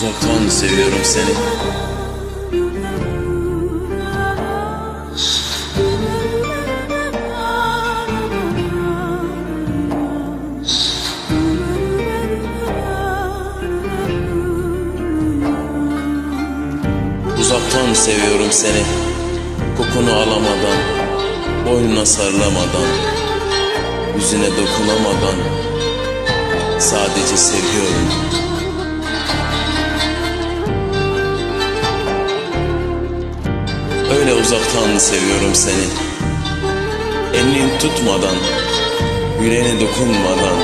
Uzaktan seviyorum seni. Uzaktan seviyorum seni. Kokunu alamadan, boynuna sarılamadan, yüzüne dokunamadan sadece seviyorum. Öyle uzaktan seviyorum seni. Elini tutmadan, yüreğine dokunmadan,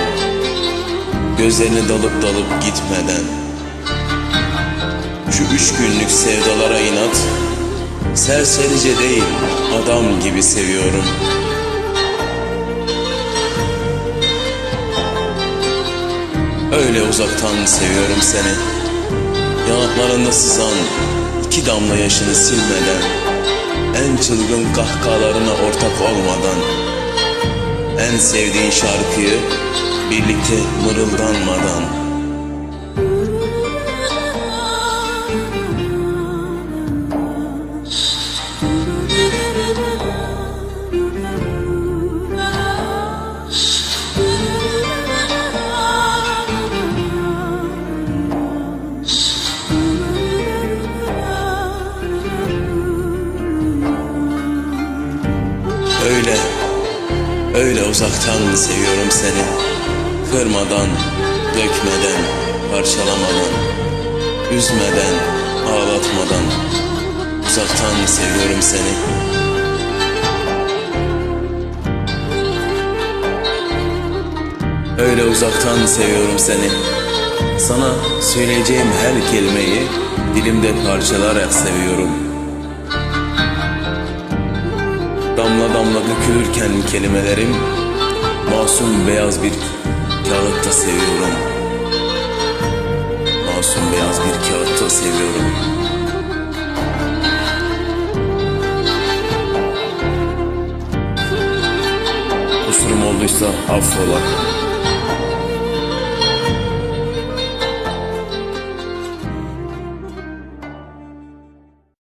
gözlerine dalıp dalıp gitmeden. Şu üç günlük sevdalara inat, serserice değil adam gibi seviyorum. Öyle uzaktan seviyorum seni. Yanaklarında sızan iki damla yaşını silmeden, çılgın kahkahalarına ortak olmadan, en sevdiğin şarkıyı birlikte mırıldanmadan. Öyle uzaktan seviyorum seni. Kırmadan, dökmeden, parçalamadan, üzmeden, ağlatmadan. Uzaktan seviyorum seni. Öyle uzaktan seviyorum seni. Sana söyleyeceğim her kelimeyi dilimde parçalarak seviyorum. Damla damla dökülürken kelimelerim Masum beyaz bir kağıtta seviyorum. Masum beyaz bir kağıtta seviyorum. Kusurum olduysa affola